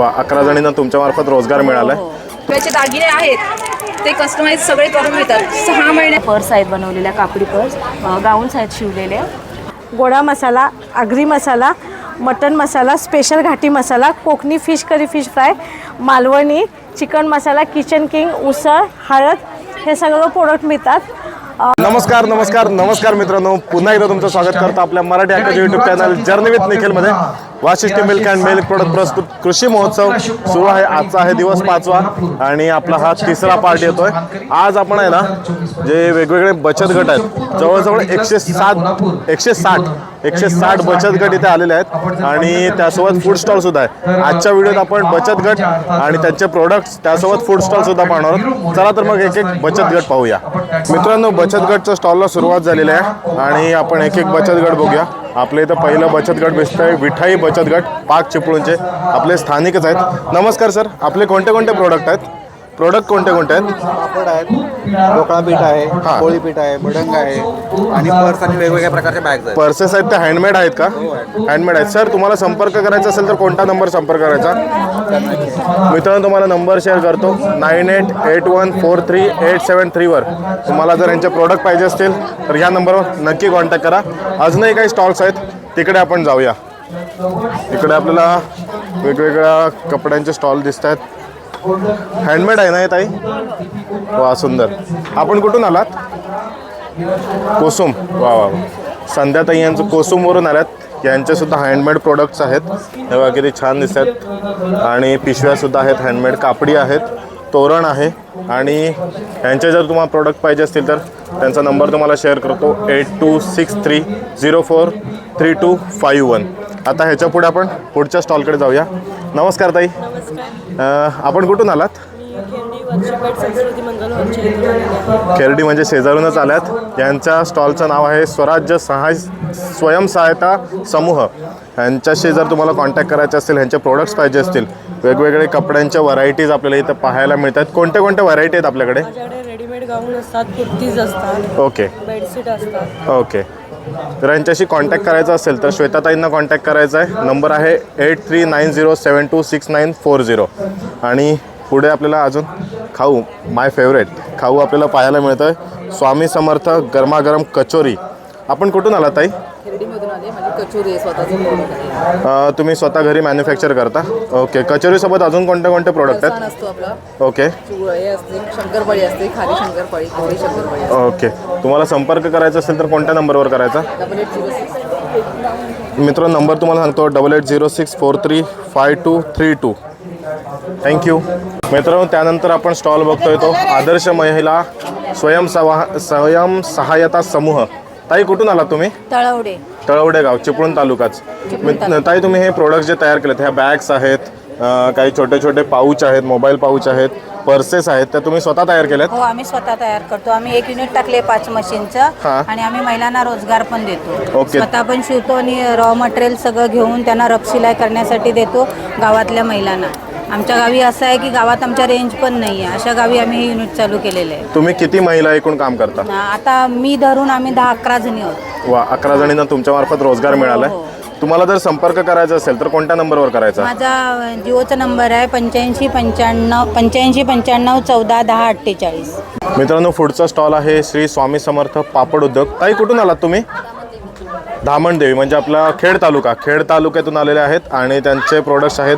वा अकरा जणींना तुमच्यामार्फत रोजगार मिळाला आहे त्याचे दागिने आहेत. ते कस्टमाइज सगळे करून मिळतात. सहा महिने पर्स आहेत बनवलेल्या कापडी पर्स. गाऊन्स आहेत शिवलेल्या गोडा मसाला आगरी मसाला मटन मसाला स्पेशल घाटी masala Konkani fish curry fish fry Malvani chicken masala kitchen king उसळ हळद हे सगळं प्रोडक्ट मिळतात. नमस्कार नमस्कार नमस्कार मित्रांनो. पुन्हा एकदा तुमचं स्वागत करतो आपल्या मराठी हक्काच्या YouTube channel journey with निखिलमध्ये Vashishthi milk and milk product प्रस्तुत कृषी महोत्सव सुरू आहे. आजचा आहे दिवस पाचवा आणि आपला हा तिसरा पार्ट येतोय. आज आपण आहे ना जे वेगवेगळे बचत गट आहेत. जवळजवळ एकशे सात एकशे साठ एकशे साठ बचत गट इथे आलेले आहेत. आणि त्यासोबत फूड स्टॉल सुद्धा आहे. आजच्या व्हिडिओत आपण बचत गट आणि त्यांचे प्रोडक्ट्स त्यासोबत फूड स्टॉल सुद्धा पाहणार आहोत. चला तर मग एक एक बचत गट पाहूया. मित्रांनो बचत गटच्या स्टॉलला सुरुवात झालेली आहे. आणि आपण एक एक बचत गट बघूया. आपल्या इथं पहिलं बचत गट दिसतंय विठाई बचत गट पाक चिपळूणचे. आपले स्थानिकच आहेत. नमस्कार सर. आपले कोणते कोणते प्रोडक्ट आहेत? प्रोडक्ट कोणते कोणते आहेत पापड आहेत ढोकळा पीठ आहे हा. पोळी पीठ आहे भडंग आहे आणि पर्स आणि वेगवेगळ्या प्रकारचे बॅग्स आहेत पर्सेस आहेत ते हँडमेड आहेत का हँडमेड आहेत सर तुम्हाला संपर्क करायचा असेल तर कोणता नंबर संपर्क करायचा मित्रांनो तुम्हाला नंबर शेअर करतो nine eight eight one four three eight seven थ्रीवर तुम्हाला जर यांचे प्रोडक्ट पाहिजे असतील तर ह्या नंबरवर नक्की कॉन्टॅक्ट करा अजूनही काही स्टॉल्स आहेत तिकडे आपण जाऊया इकडे आपल्याला वेगवेगळ्या कपड्यांचे स्टॉल दिसत आहेत हँडमेड आहे ना हे ताई? वा सुंदर. आपण कुठून आलात? कोसुम. वा वा वा. संध्याताई यांचं कोसुमवरून आल्यात. यांचेसुद्धा हँडमेड प्रोडक्ट्स आहेत. हे किती छान दिसत आहेत आणि पिशव्यासुद्धा आहेत. हँडमेड कापडी आहेत. तोरण आहे. आणि यांचे जर तुम्हाला प्रोडक्ट पाहिजे असतील तर त्यांचा नंबर तुम्हाला शेअर करतो. Eight two six three zero four three two five one आता ह्याच्या पुढे आपण पुढच्या स्टॉलकडे जाऊया. नमस्कार ताई. अं, आपण कुठून आलात? खेरडी म्हणजे शेजारूनच आल्यात यांच्या स्टॉलचं नाव आहे स्वराज्य सहाय स्वयंसहायता समूह. यांच्याशी जर तुम्हाला कॉन्टॅक्ट करायचे असतील ह्यांचे प्रोडक्ट्स पाहिजे असतील वेगवेगळे कपड्यांच्या व्हरायटीज आपल्याला इथं पाहायला मिळतात. कोणत्या कोणत्या व्हरायटी आहेत आपल्याकडे? माझ्याकडे रेडीमेड गाऊन असतात कुर्तीज असतात ओके बेडशीट असतात. ओके तर यांच्याशी कॉन्टॅक्ट करायचा असेल तर श्वेताताईंना कॉन्टॅक्ट करायचा आहे नंबर आहे eight three nine zero seven two six nine four zero आणि पुढे आपल्याला अजून खाऊ माय फेवरेट खाऊ आपल्याला पाहायला मिळतं आहे स्वामी समर्थ गरमागरम कचोरी. आपण कुठून आला ताई? शिर्डीमधून आले माझी कचोरी आहे स्वतःचं प्रोडक्ट आहे. अं, तुम्ही स्वतः घरी मॅन्युफॅक्चर करता? ओके कचोरीसोबत अजून कोणते कोणते प्रोडक्ट आहेत? असतो आपला. ओके हे असते शंकरपाळी असते खाली शंकरपाळी शंकरपाळी असते. ओके तुम्हाला संपर्क करायचा असेल तर कोणत्या नंबरवर करायचा? डबल एट झिरो सिक्स मित्र नंबर तुम्हाला सांगतो double eight zero six four three five two three two thank you मित्रांनो त्यानंतर आपण स्टॉल बघतोय तो आदर्श महिला स्वयंसवा स्वयंसहायता समूह. ताई कुठून आलात तुम्ही? तळवडे. तळवडे गाव चिपळूण तालुकाच. ताई तुम्ही हे प्रोडक्ट जे तयार केलेत ह्या बॅग्स आहेत काही छोटे छोटे पाऊच आहेत मोबाईल पाऊच आहेत पर्सेस आहेत त्या तुम्ही स्वतः तयार केल्यात? हो आम्ही स्वतः तयार करतो. आम्ही एक युनिट टाकले पाच मशीनचं हा. आणि आम्ही महिलांना रोजगार पण देतो. ओके. स्वतः पण शिवतो आणि रॉ मटेरियल सगळं घेऊन त्यांना रफ शिलाई करण्यासाठी देतो गावातल्या महिलांना. आमच्या गावी असं आहे की गावात आमच्या रेंज पण नाही आहे अशा गावी आम्ही हे युनिट चालू केलेलं आहे. तुम्ही किती महिला एकूण काम करता? आता मी धरून आम्ही दहा अकरा जणी आहोत. वा अकरा जणींना तुमच्यामार्फत रोजगार मिळालाय. हो. तुम्हाला जर संपर्क करायचा असेल तर कोणत्या नंबरवर करायचा? माझा जिओचा नंबर आहे पंच्याऐंशी पंच्याण्णव पंच्याऐंशी पंच्याण्णव चौदा दहा अठ्ठेचाळीस. मित्रांनो पुढचा स्टॉल आहे श्री स्वामी समर्थ पापड उद्योग. ताई कुठून आलात तुम्ही? धामणदेवी म्हणजे आपला खेड तालुका. खेड तालुक्यातून आलेले आहेत आणि त्यांचे प्रोडक्ट्स आहेत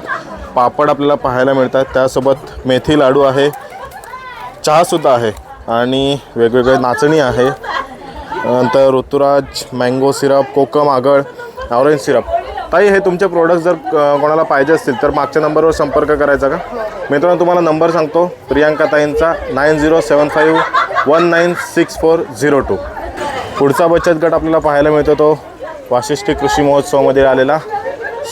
पापड आपल्याला पाहायला मिळतात. त्यासोबत मेथी लाडू आहे चहासुद्धा आहे आणि वेगवेगळे नाचणी आहे. नंतर ऋतुराज मँगो सिरप कोकम आगळ ऑरेंज सिरप ताई हे तुमचे प्रोडक्ट जर कोणाला पाहिजे असतील तर मागच्या नंबरवर संपर्क करायचा का? मित्रांनो तुम्हाला नंबर सांगतो. Priyanka ताईंचा nine zero seven five one nine six four zero two पुढचा बचत गट आपल्याला पाहायला मिळतो तो वाशिष्ठी कृषी महोत्सवामध्ये आलेला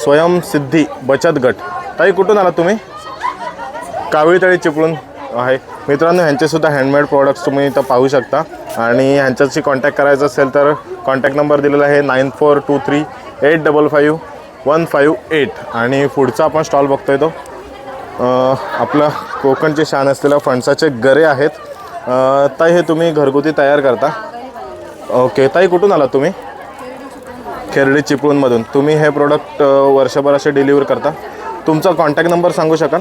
स्वयंसिद्धी बचत गट. ताई कुठून आला तुम्ही? कावळीतळी चिपळूण आहे. मित्रांनो ह्यांचेसुद्धा हँडमेड प्रोडक्ट्स तुम्ही इथं पाहू शकता. आणि ह्यांच्याशी कॉन्टॅक्ट करायचं असेल तर कॉन्टॅक्ट नंबर दिलेला आहे nine four two three eight double five one five eight. आणि पुढचा आपण स्टॉल बघतोय तो. आपलं कोकणचे शान असलेल्या फणसाचे गरे आहेत. ताई हे तुम्ही घरगुती तयार करता? ओके ताई कुठून आला तुम्ही? खेरडी चिपळूणमधून. तुम्ही हे प्रोडक्ट वर्षभर असे डिलिव्हर करता? तुमचा कॉन्टॅक्ट नंबर सांगू शकाल?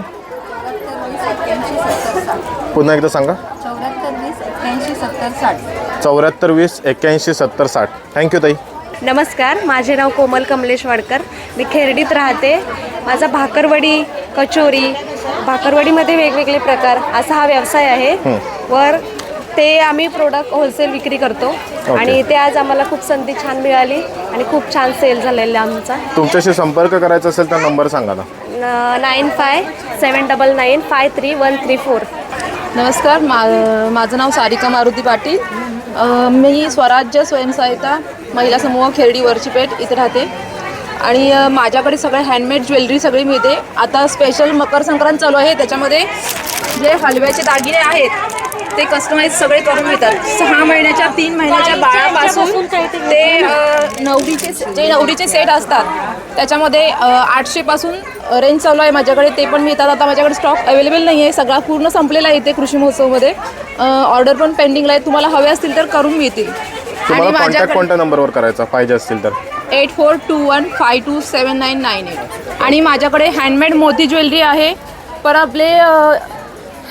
पुन्हा एकदा सांगा. चौऱ्याहत्तर वीस एक्क्याऐंशी सत्तर साठ. चौऱ्याहत्तर वीस एक्क्याऐंशी सत्तर साठ थँक्यू ताई. नमस्कार माझे नाव कोमल कमलेश वाडकर. मी खेरडीत राहते. माझा भाकरवडी कचोरी भाकरवडीमध्ये वेगवेगळे प्रकार असा हा व्यवसाय आहे. वर ते आम्ही प्रोडक्ट होलसेल विक्री करतो. आणि ते आज आम्हाला खूप संधी छान मिळाली आणि खूप छान सेल झालेला आमचा. तुमच्याशी संपर्क करायचा असेल तर नंबर सांगा ना. Nine five seven double nine five three one three four. नमस्कार मा माझं नाव सारिका मारुती पाटील. मी स्वराज्य स्वयंसहायता महिला समूह खेरडी वरची पेठ इथे राहते. आणि माझ्याकडे सगळे हँडमेड ज्वेलरी सगळी मिळते. आता स्पेशल मकर संक्रांत चालू आहे. त्याच्यामध्ये जे हलव्याचे दागिने आहेत ते कस्टमाइज सगळे करून मिळतात. सहा महिन्याच्या तीन महिन्याच्या बाळापासून ते नवरीचे जे नवरीचे सेट असतात त्याच्यामध्ये आठशेपासून रेंज चालू आहे माझ्याकडे ते पण मिळतात. आता माझ्याकडे स्टॉक अवेलेबल नाही आहे. सगळा पूर्ण संपलेला आहे इथे कृषी महोत्सवमध्ये. ऑर्डर पण पेंडिंगला आहे. तुम्हाला हवे असतील तर करून मिळतील. तुम्हाला कॉन्टॅक्ट कोणत्या नंबरवर करायचा? पाहिजे असतील तर. Eight four two one five two seven nine nine eight आणि माझ्याकडे हँडमेड मोती ज्वेलरी आहे. पर आपले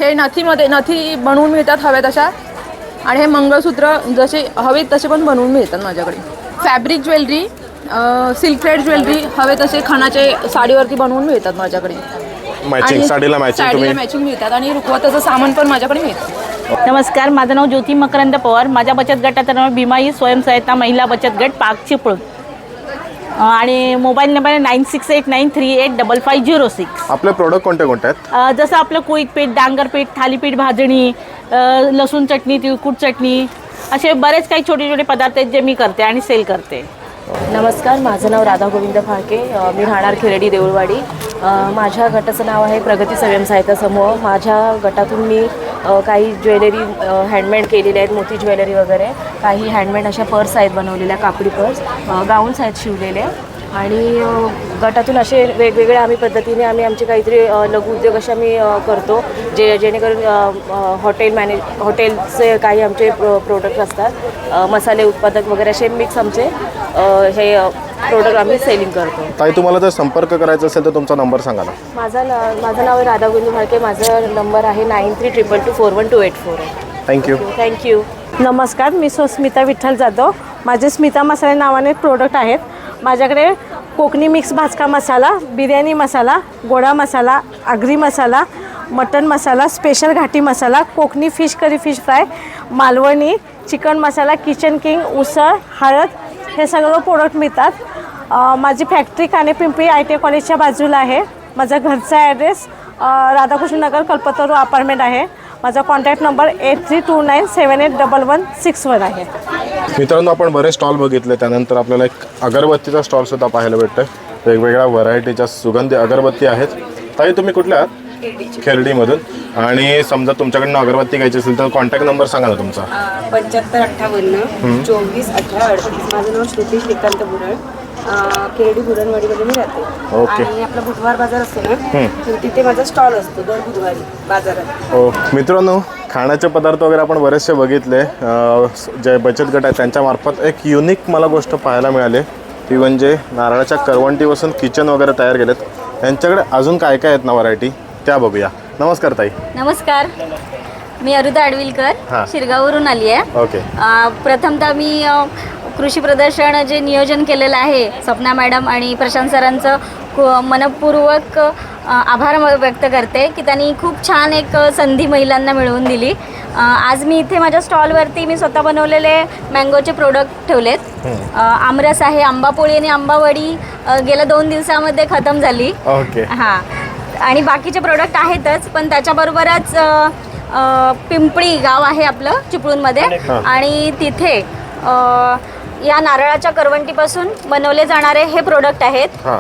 हे नथीमध्ये नथी बनवून मिळतात हव्या तशा. आणि हे मंगळसूत्र जसे हवे तसे पण बनवून मिळतात माझ्याकडे. Fabric jewellery silk thread jewellery हवे तसे खणाचे साडीवरती बनवून मिळतात माझ्याकडे. मॅचिंग साडीला मॅचिंग साडीला तुम्ही? मॅचिंग मिळतात आणि रुखवताचं सामान पण माझ्याकडे मिळतं. नमस्कार माझं नाव ज्योती मकरंद पवार. माझ्या बचत गटाचं नाव भीमाई स्वयंसहायता महिला बचत गट पाक चिपळूण. अं, आणि मोबाईल नंबर आहे nine six eight nine three eight double five zero six. आपले प्रोडक्ट कोणते कोणते आहेत? जसं आपलं कोळीत पीठ डांगरपीठ थालीपीठ भाजणी अ, लसूण चटणी तिळकुट चटणी असे बरेच काही छोटे छोटे पदार्थ आहेत जे मी करते आणि सेल करते. नमस्कार माझं नाव राधा गोविंद फाळके. मी राहणार खेरडी देऊळवाडी. माझ्या गटाचं नाव आहे प्रगती स्वयंसहायता समूह. माझ्या गटातून मी काही ज्वेलरी हँडमेड केलेल्या आहेत मोती ज्वेलरी वगैरे. काही हँडमेड अशा पर्स आहेत बनवलेल्या कापडी पर्स. गाऊन्स आहेत शिवलेले. आणि गटातून असे वेगवेगळ्या आम्ही पद्धतीने आम्ही आमचे काहीतरी अ, लघु उद्योग असे आम्ही करतो. जे जेणेकरून हॉटेल मॅनेज हॉटेलचे काही आमचे प्रो प्रोडक्ट असतात. मसाले उत्पादक वगैरे असे मिक्स आमचे हे प्रोडक्ट आम्ही सेलिंग करतो. ताई तुम्हाला जर संपर्क करायचा असेल तर तुमचा नंबर सांगा ना. माझा न माझं नाव आहे राधा गोविंद भाळके माझा नंबर आहे nine three triple two four one two eight four. Thank you thank you नमस्कार मी सो स्मिता विठ्ठल जाधव. माझे स्मिता मसाले नावाने प्रोडक्ट आहेत. माझ्याकडे Konkani mix भाजका masala biryani masala goda masala Agri masala mutton masala special Ghati masala Kokani fish curry fish fry Malvani chicken masala kitchen king उसळ हळद हे सगळं प्रोडक्ट मिळतात. माझी फॅक्टरी कानेपिंपळी आय टी कॉलेजच्या बाजूला आहे. माझा घरचा ॲड्रेस राधाकृष्ण नगर कल्पतरू अपार्टमेंट आहे. माझा contact number eight three two nine seven eight double one six one आहे. मित्रांनो आपण बरेच स्टॉल बघितले. त्यानंतर आपल्याला एक अगरबत्तीचा स्टॉल सुद्धा पाहायला भेटतोय. वेगवेगळ्या व्हरायटीच्या सुगंधी अगरबत्ती आहेत. ताई तुम्ही कुठल्या आहात? खेरडीमधून. आणि समजा तुमच्याकडनं अगरबत्ती घ्यायची असेल तर कॉन्टॅक्ट नंबर सांगा ना तुमचा. पंच्याहत्तर अठ्ठावन्न चोवीस अठरा अडतीस. माझं नाव श्रुती श्रीकांत बुरळ. केरडी बुरणवाडीमध्ये मी राहते. ओके. आणि आपला बुधवार बाजार असतो ना तर तिथे माझा स्टॉल असतो दर बुधवारी बाजारात. हो. मित्रांनो खाण्याचे पदार्थ वगैरे आपण बरेचसे बघितले. अं, जे बचत गट आहे त्यांच्यामार्फत एक युनिक मला गोष्ट पाहायला मिळाली. ती म्हणजे नारळाच्या करवंटीपासून किचन वगैरे तयार केलेत. त्यांच्याकडे अजून काय काय आहेत ना व्हरायटी त्या बघूया. नमस्कार ताई. नमस्कार. मी अरुता हां. आडविलकर शिरगाववरून आली आहे ओके. अ, प्रथमतः मी अ, कृषी प्रदर्शन जे नियोजन केलेलं आहे स्वप्ना मॅडम आणि प्रशांत सरांचं खू- मनपूर्वक आभार म- व्यक्त करते की त्यांनी खूप छान एक संधी महिलांना मिळवून दिली. आज मी इथे माझ्या स्टॉलवरती मी स्वतः बनवलेले मँगोचे प्रोडक्ट ठेवलेत. आमरस आहे आंबापोळी आणि आंबावडी गेल्या दोन दिवसामध्ये खतम झाली. ओके. हां. आणि बाकीचे प्रोडक्ट आहेतच पण त्याच्याबरोबरच पिंपळी गाव आहे आपलं चिपळूणमध्ये. आणि तिथे या नारळाच्या करवंटीपासून बनवले जाणारे हे प्रोडक्ट आहेत. हां.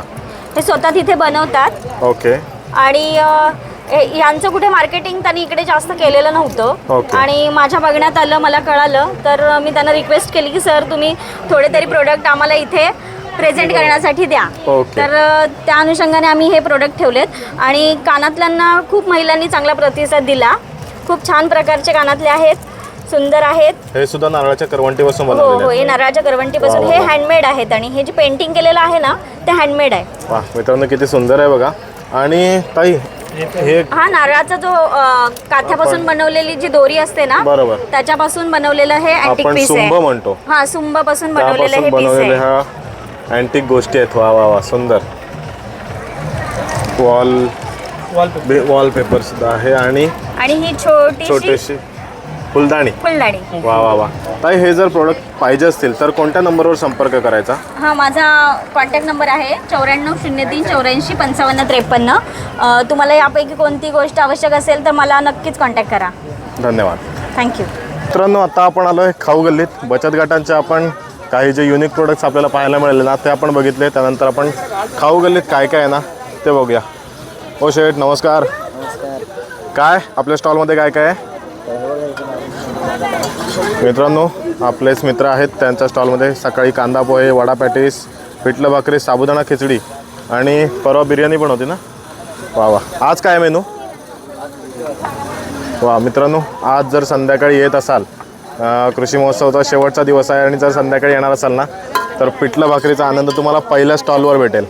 हे स्वतः तिथे बनवतात. ओके. आणि अ, हे- यांचं कुठे मार्केटिंग त्यांनी इकडे जास्त केलेलं नव्हतं. ओके. आणि माझ्या बघण्यात आलं मला कळालं. तर मी त्यांना रिक्वेस्ट केली की सर तुम्ही थोडे तरी प्रोडक्ट आम्हाला इथे प्रेझेंट करण्यासाठी द्या. ओके. तर अ, त्या अनुषंगाने आम्ही हे प्रोडक्ट ठेवलेत. आणि कानातल्यांना खूप महिलांनी चांगला प्रतिसाद दिला. खूप छान प्रकारचे कानातले आहेत. सुंदर आहेत. हे सुद्धा नारळाच्या करवंटीपासून हो हो बनवलेले हे आहेत. नारळाच्या करवंटीपासून. वा, हे वा. हँडमेड आहेत आणि हे जे पेंटिंग केलेलं आहे ना ते हँडमेड आहे. वा मित्रांनो किती सुंदर आहे बघा. आणि ताई हे हा नारळाचा जो अ, काथ्यापासून बनवलेली जी दोरी असते ना बरोबर. त्याच्यापासून बनवलेलं हे अँटिक आपण पीस आहे. म्हणतो. हा सुंबपासून बनवलेलं त्यापासून हे पीस बनवलेले आहे. ह्या अँटिक गोष्टी आहेत. वा वा वा सुंदर. वॉल वॉलपेपर सुद्धा आहे आणि आणि ही छोटीशी छोटीशी फुलदाणी? फुलदाणी. वा वा वा. ताई हे जर प्रोडक्ट पाहिजे असतील तर कोणत्या नंबरवर संपर्क करायचा? हा माझा कॉन्टॅक्ट नंबर आहे चौऱ्याण्णव शून्य तीन चौऱ्याऐंशी पंचावन्न त्रेपन्न. अ, तुम्हाला यापैकी कोणती गोष्ट आवश्यक असेल तर मला नक्कीच कॉन्टॅक्ट करा. धन्यवाद. थँक्यू मित्रांनो आता आपण आलो आहे खाऊ गल्लीत. बचत गटांचे आपण काही जे युनिक प्रोडक्ट्स आपल्याला पाहायला मिळाले ना ते आपण बघितले. त्यानंतर आपण खाऊ गल्लीत काय काय आहे ना ते बघूया. ओ शेठ नमस्कार. काय? आपल्या स्टॉलमध्ये काय काय आहे? मित्रांनो आपलेच मित्र आहेत. त्यांच्या स्टॉलमध्ये सकाळी कांदा पोहे वडा पॅटीस पिठलं भाकरी साबुदाणा खिचडी आणि परवा बिर्याणी पण होती ना? वा वा. आज काय मेनू? वा मित्रांनो आज जर संध्याकाळी येत असाल कृषी महोत्सवाचा शेवटचा दिवस आहे आणि जर संध्याकाळी येणार असाल ना तर पिठलं भाकरीचा आनंद तुम्हाला पहिल्या स्टॉलवर भेटेल.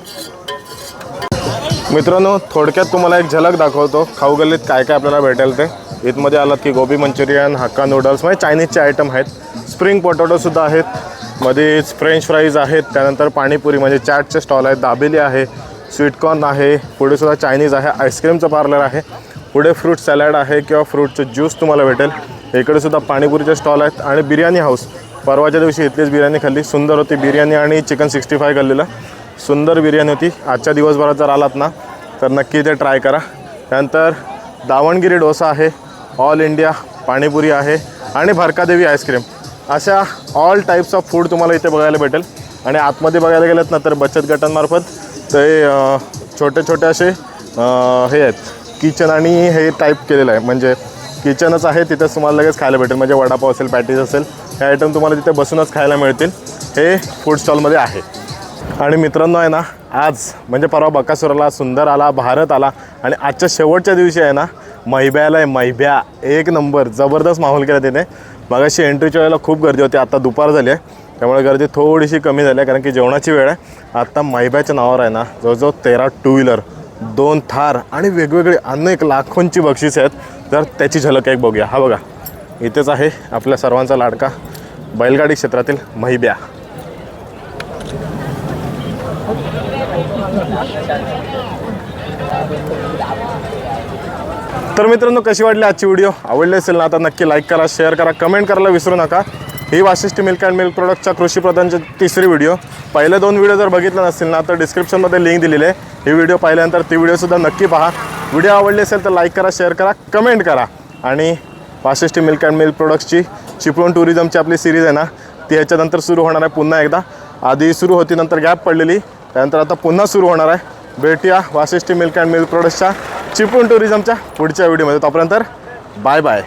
मित्रांनो थोडक्यात तुम्हाला एक झलक दाखवतो. खाऊ गल्लीत काय काय आपल्याला भेटेल ते. इथमध्ये आलात की गोबी मंचुरियन हक्का नूडल्स म्हणजे चायनीजचे आयटम आहेत. स्प्रिंग पोटॅटोसुद्धा आहेत. मध्येच फ्रेंच फ्राईज आहेत. त्यानंतर पाणीपुरी म्हणजे चाटचे स्टॉल आहेत. दाबेली आहे. स्वीटकॉर्न आहे. पुढेसुद्धा चायनीज आहे. आईस्क्रीमचं पार्लर आहे. पुढे फ्रूट सॅलड आहे किंवा फ्रूटचं ज्यूस तुम्हाला भेटेल. इकडे सुद्धा पाणीपुरीचे स्टॉल आहेत. आणि बिर्याणी हाऊस परवाच्या दिवशी इथलीच बिर्याणी खाल्ली. सुंदर होती बिर्याणी आणि चिकन सिक्स्टी फाय खाल्लेलं. सुंदर बिर्याणी होती. आजच्या दिवसभरात जर आलात ना तर नक्की ते ट्राय करा. त्यानंतर दावणगिरी डोसा आहे. ऑल इंडिया पाणीपुरी आहे आणि भरकादेवी आईस्क्रीम. अशा ऑल टाईप्स ऑफ फूड तुम्हाला इथे बघायला भेटेल. आणि आतमध्ये बघायला गेलेत ना तर बचत गटांमार्फत ते छोटे छोटे असे हे आहेत. किचन आणि हे टाईप केलेलं आहे. म्हणजे किचनच आहे तिथेच तुम्हाला लगेच खायला भेटेल. म्हणजे वडापाव असेल पॅटीज असेल हे आयटम तुम्हाला तिथे बसूनच खायला मिळतील. हे फूड स्टॉलमध्ये आहे. आणि मित्रांनो आहे ना आज म्हणजे परवा बकासुराला सुंदर आला भारत आला आणि आजच्या शेवटच्या दिवशी आहे ना मैब्याला आहे मैब्या. एक नंबर. जबरदस्त माहोल केला तिथे मगाशी एंट्रीच्या वेळेला खूप गर्दी होती आता दुपार झाली आहे. त्यामुळे गर्दी थोडीशी कमी झाली आहे कारण की जेवणाची वेळ आहे. आत्ता मैब्याच्या नावावर आहे ना जवळजवळ तेरा टू व्हीलर दोन थार आणि वेगवेगळे अनेक लाखोंची बक्षीस आहेत. तर त्याची झलक एक बघूया. हा बघा. इथेच आहे आपल्या सर्वांचा लाडका बैलगाडी क्षेत्रातील महिब्या तर मित्रांनो कशी वाटली आजची व्हिडिओ आवडली असेल ना आता नक्की लाईक करा शेअर करा कमेंट करायला विसरू नका. ही वाशिष्ठी मिल्क अँड मिल्क प्रोडक्टच्या कृषी प्रधानची तिसरी व्हिडिओ पहिले दोन व्हिडिओ जर बघितला नसतील ना तर डिस्क्रिप्शनमध्ये लिंक दिलेली आहे. ही व्हिडिओ पाहिल्यानंतर ती व्हिडिओसुद्धा नक्की पहा. व्हिडिओ आवडली असेल तर लाईक करा शेअर करा कमेंट करा. आणि वाशिष्ठी मिल्क अँड मिल्क प्रोडक्ट्सची चिपळूण टुरिझमची आपली सिरीज आहे ना ती याच्यानंतर सुरू होणार आहे पुन्हा एकदा. आधी सुरू होती नंतर गॅप पडलेली. त्यानंतर आता पुन्हा सुरू होणार आहे. भेटूया वाशिष्ठी मिल्क अँड मिल्क प्रोडक्टच्या चिपून टुरिझमच्या पुढच्या व्हिडिओमध्ये. तोपर्यंत बाय बाय.